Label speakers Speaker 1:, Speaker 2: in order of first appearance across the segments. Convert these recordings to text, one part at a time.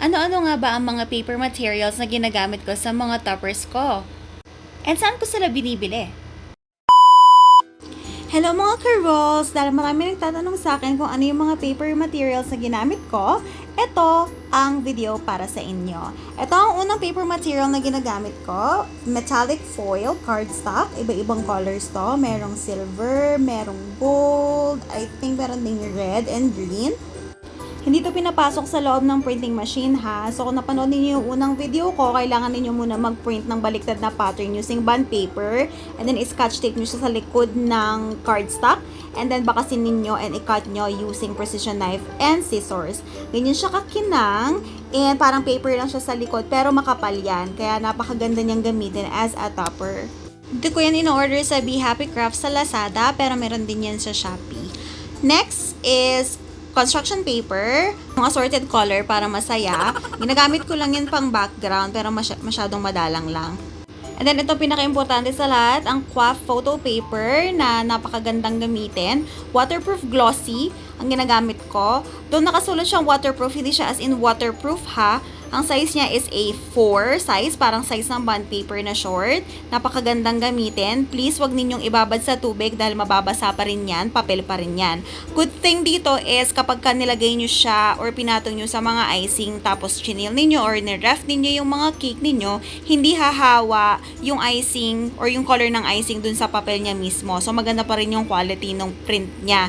Speaker 1: Ano-ano nga ba ang mga paper materials na ginagamit ko sa mga toppers ko? And saan ko sila binibili? Hello mga ka-rolls! Dahil marami nagtatanong sa akin kung ano yung mga paper materials na ginamit ko, ito ang video para sa inyo. Ito ang unang paper material na ginagamit ko. Metallic foil cardstock. Iba-ibang colors to. Merong silver, merong gold, I think meron ding red and green. Hindi to pinapasok sa loob ng printing machine ha. So kung napanood ninyo yung unang video ko, kailangan ninyo muna mag-print ng baliktad na pattern using bond paper. And then scotch tape nyo siya sa likod ng cardstock. And then bakasin ninyo and i-cut nyo using precision knife and scissors. Ganyan siya kakinang. And parang paper lang siya sa likod pero makapal yan. Kaya napakaganda niyang gamitin as a topper. Dito ko yan in-order sa Be Happy Crafts sa Lazada pero meron din yan sa Shopee. Next is construction paper, yung assorted color para masaya. Ginagamit ko lang yun pang background pero masy- masyadong madalang lang. And then ito pinaka-importante sa lahat, ang QUAF photo paper na napakagandang gamitin. Waterproof glossy ang ginagamit ko. Doon nakasulat siyang waterproof, hindi siya as in waterproof ha. Ang size niya is a 4 size, parang size ng bond paper na short. Napakagandang gamitin. Please wag ninyong ibabad sa tubig dahil mababasa pa rin yan, papel pa rin yan. Good thing dito is kapag ka nilagay nyo siya or pinatong nyo sa mga icing tapos chinil ninyo or niref ninyo yung mga cake ninyo, hindi hahawa yung icing or yung color ng icing dun sa papel niya mismo. So maganda pa rin yung quality ng print niya.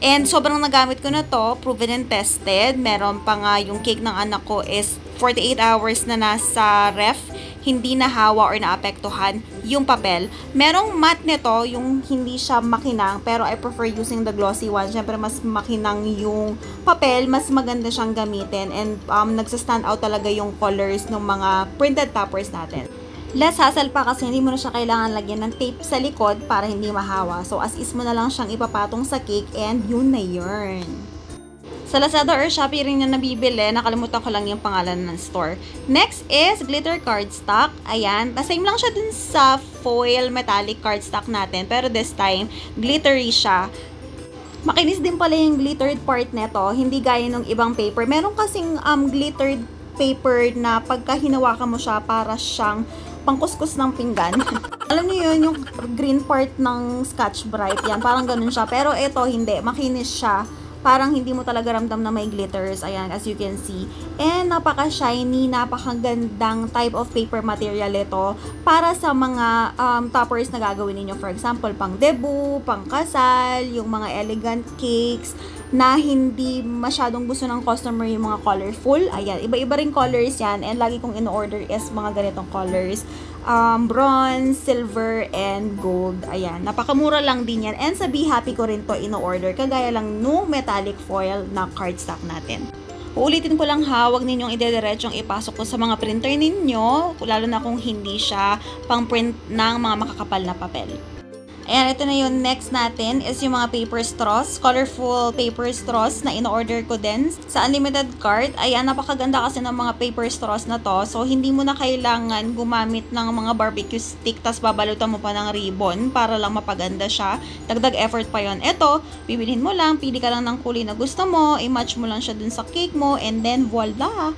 Speaker 1: And sobrang nagamit ko na to, proven and tested. Meron pa nga yung cake ng anak ko is 48 hours na nasa ref, hindi nahawa or naapektuhan yung papel. Merong matte nito, yung hindi siya makinang, pero I prefer using the glossy one. Siyempre, mas makinang yung papel, mas maganda siyang gamitin. And um, nagsa-stand out talaga yung colors ng mga printed toppers natin. Less hassle pa kasi hindi mo na siya kailangan lagyan ng tape sa likod para hindi mahawa. So, as is mo na lang siyang ipapatong sa cake and yun na yun. Sa Lazada or Shopee rin na nabibili, nakalimutan ko lang yung pangalan ng store. Next is glitter cardstock. Ayan, same lang siya dun sa foil metallic cardstock natin. Pero this time, glittery siya. Makinis din pala yung glittered part nito, hindi gaya ng ibang paper. Meron kasing um, glittered paper na pagka hinawakan mo siya para siyang pangkuskus ng pinggan. Alam niyo yun, yung green part ng Scotch Brite, yan, parang ganun siya. Pero ito, hindi, makinis siya. Parang hindi mo talaga ramdam na may glitters, ayan, as you can see. And napaka-shiny, napakagandang type of paper material ito para sa mga um, toppers na gagawin ninyo. For example, pang debut, pang kasal, yung mga elegant cakes, na hindi masyadong gusto ng customer yung mga colorful. Ayan, iba-iba rin colors yan. And lagi kong in-order is mga ganitong colors. Um, bronze, silver, and gold. Ayan, napakamura lang din yan. And sa Be Happy ko rin to in-order. Kagaya lang nung metallic foil na cardstock natin. Uulitin ko lang ha, huwag ninyong idediretsyong ipasok ko sa mga printer ninyo, lalo na kung hindi siya pang print ng mga makakapal na papel. Ayan, ito na yung next natin is yung mga paper straws. Colorful paper straws na in-order ko din sa Unlimited Cart. Ayan, napakaganda kasi ng mga paper straws na to. So, hindi mo na kailangan gumamit ng mga barbecue stick tas babalutan mo pa ng ribbon para lang mapaganda siya. Dagdag effort pa yon. Ito, bibilhin mo lang, pili ka lang ng kulay na gusto mo, i-match mo lang siya dun sa cake mo, and then voila!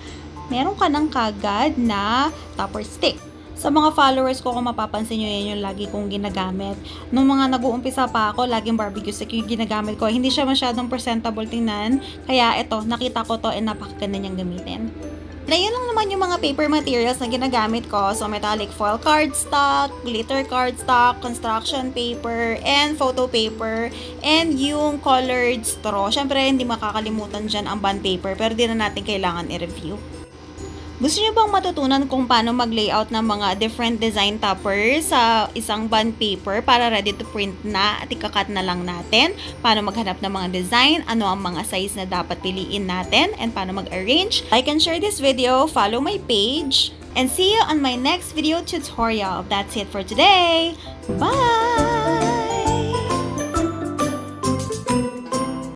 Speaker 1: Meron ka ng kagad na topper stick. Sa mga followers ko, kung mapapansin nyo, yan yung lagi kong ginagamit. Nung mga nag-uumpisa pa ako, laging barbecue stick yung ginagamit ko. Hindi siya masyadong presentable tingnan. Kaya ito, nakita ko to and napakaganda niyang gamitin. Na yun lang naman yung mga paper materials na ginagamit ko. So, metallic foil cardstock, glitter cardstock, construction paper, and photo paper, and yung colored straw. Siyempre, hindi makakalimutan dyan ang bond paper, pero di na natin kailangan i-review. Gusto niyo bang matutunan kung paano mag-layout ng mga different design toppers sa isang bond paper para ready to print na at ikakat na lang natin? Paano maghanap ng mga design? Ano ang mga size na dapat piliin natin? And paano mag-arrange? Like and share this video, follow my page, and see you on my next video tutorial. That's it for today. Bye!